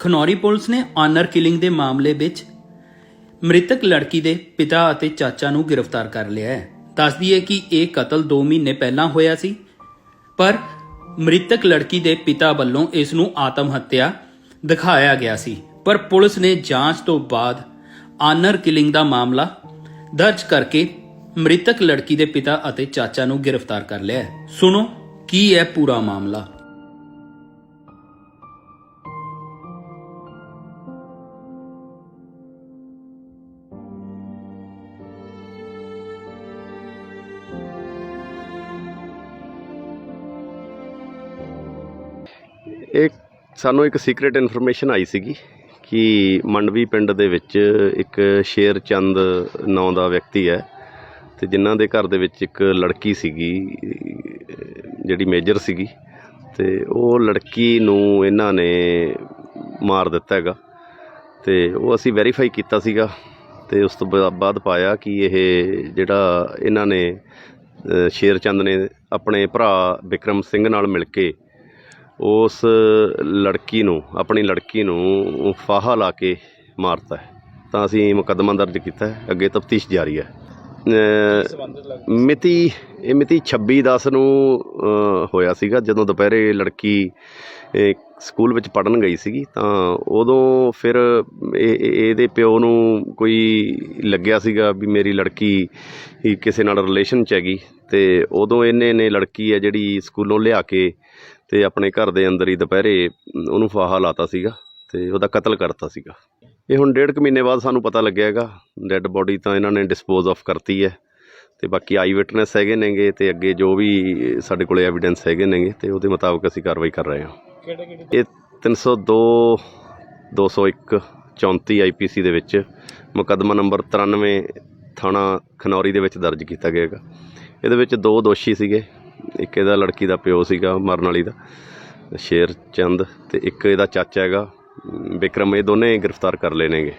Khanauri police ਨੇ honour killing ਦੇ ਮਾਮਲੇ ਵਿੱਚ ਮ੍ਰਿਤਕ ਲੜਕੀ ਦੇ ਪਿਤਾ ਅਤੇ ਚਾਚਾ ਨੂੰ ਗ੍ਰਿਫਤਾਰ ਕਰ ਲਿਆ ਹੈ। ਦੱਸਦੀ ਹੈ ਕਿ ਇਹ ਕਤਲ 2 ਮਹੀਨੇ ਪਹਿਲਾਂ ਹੋਇਆ ਸੀ, ਪਰ ਮ੍ਰਿਤਕ ਲੜਕੀ ਦੇ ਪਿਤਾ ਵੱਲੋਂ ਇਸ ਨੂੰ ਆਤਮ ਹੱਤਿਆ ਦਿਖਾਇਆ ਗਿਆ ਸੀ। ਪਰ ਪੁਲਿਸ ਨੇ ਜਾਂਚ ਤੋਂ ਬਾਅਦ ਆਨਰ ਕਿਲਿੰਗ ਦਾ ਮਾਮਲਾ ਦਰਜ ਕਰਕੇ ਮ੍ਰਿਤਕ ਲੜਕੀ ਦੇ ਪਿਤਾ ਅਤੇ ਚਾਚਾ ਨੂੰ ਗ੍ਰਿਫਤਾਰ ਕਰ ਲਿਆ ਸੁਣੋ ਕੀ ਹੈ ਪੂਰਾ ਮਾਮਲਾ। ਇਹ ਸਾਨੂੰ ਇੱਕ ਸੀਕ੍ਰੀਟ ਇਨਫੋਰਮੇਸ਼ਨ ਆਈ ਸੀਗੀ ਕਿ ਮੰਡਵੀ ਪਿੰਡ ਦੇ ਵਿੱਚ ਇੱਕ ਸ਼ੇਰ ਚੰਦ ਨਾਂ ਦਾ ਵਿਅਕਤੀ ਹੈ ਤੇ ਜਿਨ੍ਹਾਂ ਦੇ ਘਰ ਦੇ ਵਿੱਚ ਇੱਕ ਲੜਕੀ ਸੀਗੀ, ਜਿਹੜੀ ਮੇਜਰ ਸੀਗੀ ਤੇ ਉਹ ਲੜਕੀ ਨੂੰ ਇਹਨਾਂ ਨੇ ਮਾਰ ਦਿੱਤਾ ਹੈਗਾ ਤੇ ਉਹ ਅਸੀਂ ਵੈਰੀਫਾਈ ਕੀਤਾ ਸੀਗਾ ਤੇ ਉਸ ਤੋਂ ਬਾਅਦ ਪਾਇਆ ਕਿ ਇਹ ਜਿਹੜਾ ਇਹਨਾਂ ਨੇ ਅਹ ਸ਼ੇਰ ਚੰਦ ਨੇ ਆਪਣੇ ਭਰਾ ਵਿਕਰਮ ਸਿੰਘ ਨਾਲ ਮਿਲ ਕੇ ਉਸ ਲੜਕੀ ਨੂੰ, ਆਪਣੀ ਲੜਕੀ ਨੂੰ ਫਾਹਾ ਲਾ ਕੇ ਮਾਰਤਾ ਹੈ। ਤਾਂ ਅਸੀਂ ਮੁਕੱਦਮਾ ਦਰਜ ਕੀਤਾ ਹੈ। ਅੱਗੇ ਤਫਤੀਸ਼ ਜਾਰੀ ਹੈ। ਮਿਤੀ, ਇਹ ਮਿਤੀ 26 10 ਨੂੰ ਹੋਇਆ ਸੀਗਾ। ਜਦੋਂ ਦੁਪਹਿਰੇ ਲੜਕੀ ਸਕੂਲ ਵਿੱਚ ਪੜਨ ਗਈ ਸੀਗੀ, ਤਾਂ ਉਦੋਂ ਫਿਰ ਇਹਦੇ ਪਿਓ ਨੂੰ ਕੋਈ ਲੱਗਿਆ ਸੀਗਾ ਵੀ ਮੇਰੀ ਲੜਕੀ ਹੀ ਕਿਸੇ ਨਾਲ ਰਿਲੇਸ਼ਨ ਚ ਹੈਗੀ। ਤੇ ਉਦੋਂ ਇਹਨੇ ਨੇ ਲੜਕੀ ਹੈ ਜਿਹੜੀ ਸਕੂਲੋਂ ਲਿਆ ਕੇ ਤੇ ਆਪਣੇ ਘਰ ਦੇ ਅੰਦਰ ਹੀ ਦੁਪਹਿਰੇ ਉਹਨੂੰ ਫਾਹਾ ਲਾਤਾ ਸੀਗਾ ਤੇ ਉਹਦਾ ਕਤਲ ਕਰਤਾ ਸੀਗਾ। ਇਹ ਹੁਣ ਡੇਢ ਕੁ ਮਹੀਨੇ ਬਾਅਦ ਸਾਨੂੰ ਪਤਾ ਲੱਗਿਆ ਹੈਗਾ ਡੈੱਡ ਬੋਡੀ ਤਾਂ ਇਹਨਾਂ ਨੇ ਡਿਸਪੋਜ਼ ਆਫ ਕਰਤੀ ਹੈ ਤੇ ਬਾਕੀ ਆਈ ਵਿਟਨੈਸ ਹੈਗੇ ਨੇਗੇ ਤੇ ਅੱਗੇ ਜੋ ਵੀ ਸਾਡੇ ਕੋਲੇ ਐਵੀਡੈਂਸ ਹੈਗੇ ਨੇਗੇ ਤੇ ਉਹਦੇ ਮੁਤਾਬਕ ਅਸੀਂ ਕਾਰਵਾਈ ਕਰ ਰਹੇ ਹਾਂ। ਇਹ 302 201 34 ਆਈਪੀਸੀ ਦੇ ਵਿੱਚ ਮੁਕੱਦਮਾ ਨੰਬਰ 93 ਥਾਣਾ ਖਨੌਰੀ ਦੇ ਵਿੱਚ ਦਰਜ ਕੀਤਾ ਗਿਆ ਹੈਗਾ। ਇਹਦੇ ਵਿੱਚ ਦੋ ਦੋਸ਼ੀ ਸੀਗੇ ਇੱਕ ਇਹਦਾ ਲੜਕੀ ਦਾ ਪਿਓ ਸੀਗਾ, ਮਰਨ ਵਾਲੀ ਦਾ ਸ਼ੇਰ ਚੰਦ ਤੇ ਇੱਕ ਇਹਦਾ ਚਾਚਾ ਹੈਗਾ, ਵਿਕਰਮ, ਇਹ ਦੋਨੇ ਗ੍ਰਿਫਤਾਰ ਕਰ ਲਏ ਨੇਗੇ।